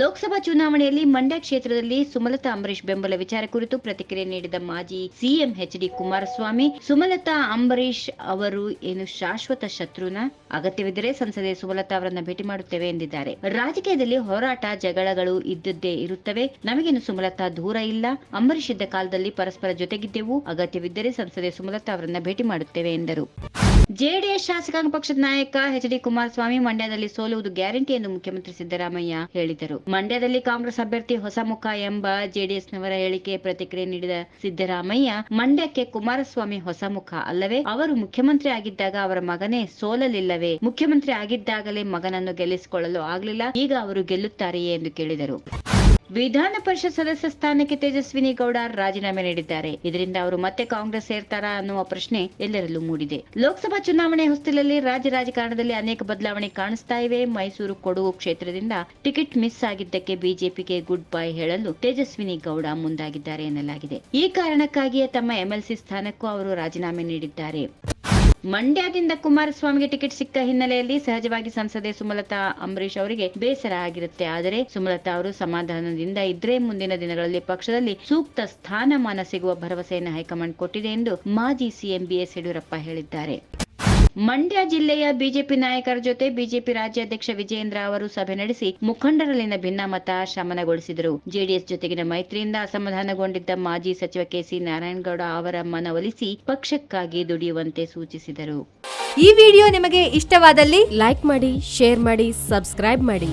ಲೋಕಸಭಾ ಚುನಾವಣೆಯಲ್ಲಿ ಮಂಡ್ಯ ಕ್ಷೇತ್ರದಲ್ಲಿ ಸುಮಲತಾ ಅಂಬರೀಶ್ ಬೆಂಬಲ ವಿಚಾರ ಕುರಿತು ಪ್ರತಿಕ್ರಿಯೆ ನೀಡಿದ ಮಾಜಿ CM H D Kumaraswamy, Sumalatha Ambareesh ಅವರು ಏನು ಶಾಶ್ವತ ಶತ್ರುನ? ಅಗತ್ಯವಿದ್ದರೆ ಸಂಸದೆ ಸುಮಲತಾ ಅವರನ್ನ ಭೇಟಿ ಮಾಡುತ್ತೇವೆ ಎಂದಿದ್ದಾರೆ. ರಾಜಕೀಯದಲ್ಲಿ ಹೋರಾಟ ಜಗಳಗಳು ಇದ್ದದ್ದೇ ಇರುತ್ತವೆ. ನಮಗೇನು ಸುಮಲತಾ ದೂರ ಇಲ್ಲ. ಅಂಬರೀಶ್ ಇದ್ದ ಕಾಲದಲ್ಲಿ ಪರಸ್ಪರ ಜೊತೆಗಿದ್ದೆವು. ಅಗತ್ಯವಿದ್ದರೆ ಸಂಸದೆ ಸುಮಲತಾ ಅವರನ್ನ ಭೇಟಿ ಮಾಡುತ್ತೇವೆ ಎಂದರು. ಜೆಡಿಎಸ್ ಶಾಸಕಾಂಗ ಪಕ್ಷದ ನಾಯಕ ಎಚ್ ಡಿ ಕುಮಾರಸ್ವಾಮಿ ಮಂಡ್ಯದಲ್ಲಿ ಸೋಲುವುದು ಗ್ಯಾರಂಟಿ ಎಂದು ಮುಖ್ಯಮಂತ್ರಿ ಸಿದ್ದರಾಮಯ್ಯ ಹೇಳಿದರು. ಮಂಡ್ಯದಲ್ಲಿ ಕಾಂಗ್ರೆಸ್ ಅಭ್ಯರ್ಥಿ ಹೊಸ ಮುಖ ಎಂಬ ಜೆಡಿಎಸ್ನವರ ಹೇಳಿಕೆ ಪ್ರತಿಕ್ರಿಯೆ ನೀಡಿದ ಸಿದ್ದರಾಮಯ್ಯ, ಮಂಡ್ಯಕ್ಕೆ ಕುಮಾರಸ್ವಾಮಿ ಹೊಸ ಮುಖ ಅಲ್ಲವೇ? ಅವರು ಮುಖ್ಯಮಂತ್ರಿ ಆಗಿದ್ದಾಗ ಅವರ ಮಗನೇ ಸೋಲಲಿಲ್ಲವೇ? ಮುಖ್ಯಮಂತ್ರಿ ಆಗಿದ್ದಾಗಲೇ ಮಗನನ್ನು ಗೆಲ್ಲಿಸಿಕೊಳ್ಳಲು ಆಗಲಿಲ್ಲ, ಈಗ ಅವರು ಗೆಲ್ಲುತ್ತಾರೆಯೇ ಎಂದು ಕೇಳಿದರು. ವಿಧಾನ ಪರಿಷತ್ ಸದಸ್ಯ ಸ್ಥಾನಕ್ಕೆ ತೇಜಸ್ವಿನಿ ಗೌಡ ರಾಜೀನಾಮೆ ನೀಡಿದ್ದಾರೆ. ಇದರಿಂದ ಅವರು ಮತ್ತೆ ಕಾಂಗ್ರೆಸ್ ಸೇರ್ತಾರಾ ಅನ್ನುವ ಪ್ರಶ್ನೆ ಎಲ್ಲರಲ್ಲೂ ಮೂಡಿದೆ. ಲೋಕಸಭಾ ಚುನಾವಣೆ ಹೊಸ್ತಿಲಲ್ಲಿ ರಾಜ್ಯ ರಾಜಕಾರಣದಲ್ಲಿ ಅನೇಕ ಬದಲಾವಣೆ ಕಾಣಿಸ್ತಾ ಇವೆ. ಮೈಸೂರು ಕೊಡಗು ಕ್ಷೇತ್ರದಿಂದ ಟಿಕೆಟ್ ಮಿಸ್ ಆಗಿದ್ದಕ್ಕೆ ಬಿಜೆಪಿಗೆ ಗುಡ್ ಬೈ ಹೇಳಲು ತೇಜಸ್ವಿನಿ ಗೌಡ ಮುಂದಾಗಿದ್ದಾರೆ ಎನ್ನಲಾಗಿದೆ. ಈ ಕಾರಣಕ್ಕಾಗಿಯೇ ತಮ್ಮ ಎಂಎಲ್ಸಿ ಸ್ಥಾನಕ್ಕೂ ಅವರು ರಾಜೀನಾಮೆ ನೀಡಿದ್ದಾರೆ. ಮಂಡ್ಯದಿಂದ ಕುಮಾರಸ್ವಾಮಿಗೆ ಟಿಕೆಟ್ ಸಿಕ್ಕ ಹಿನ್ನೆಲೆಯಲ್ಲಿ ಸಹಜವಾಗಿ ಸಂಸದೆ ಸುಮಲತಾ ಅಂಬರೀಶ್ ಅವರಿಗೆ ಬೇಸರ ಆಗಿರುತ್ತೆ. ಆದರೆ ಸುಮಲತಾ ಅವರು ಸಮಾಧಾನದಿಂದ ಇದ್ರೆ ಮುಂದಿನ ದಿನಗಳಲ್ಲಿ ಪಕ್ಷದಲ್ಲಿ ಸೂಕ್ತ ಸ್ಥಾನಮಾನ ಸಿಗುವ ಭರವಸೆಯನ್ನು ಹೈಕಮಾಂಡ್ ಕೊಟ್ಟಿದೆ ಎಂದು ಮಾಜಿ ಸಿಎಂ ಬಿಎಸ್ ಯಡಿಯೂರಪ್ಪ ಹೇಳಿದ್ದಾರೆ. ಮಂಡ್ಯ ಜಿಲ್ಲೆಯ ಬಿಜೆಪಿ ನಾಯಕರ ಜೊತೆ ಬಿಜೆಪಿ ರಾಜ್ಯಾಧ್ಯಕ್ಷ ವಿಜಯೇಂದ್ರ ಅವರು ಸಭೆ ನಡೆಸಿ ಮುಖಂಡರಲ್ಲಿನ ಭಿನ್ನಮತ ಶಮನಗೊಳಿಸಿದರು. ಜೆಡಿಎಸ್ ಜೊತೆಗಿನ ಮೈತ್ರಿಯಿಂದ ಅಸಮಾಧಾನಗೊಂಡಿದ್ದ ಮಾಜಿ ಸಚಿವ ಕೆಸಿ ನಾರಾಯಣಗೌಡ ಅವರ ಮನವೊಲಿಸಿ ಪಕ್ಷಕ್ಕಾಗಿ ದುಡಿಯುವಂತೆ ಸೂಚಿಸಿದರು. ಈ ವಿಡಿಯೋ ನಿಮಗೆ ಇಷ್ಟವಾದಲ್ಲಿ ಲೈಕ್ ಮಾಡಿ, ಶೇರ್ ಮಾಡಿ, ಸಬ್ಸ್ಕ್ರೈಬ್ ಮಾಡಿ.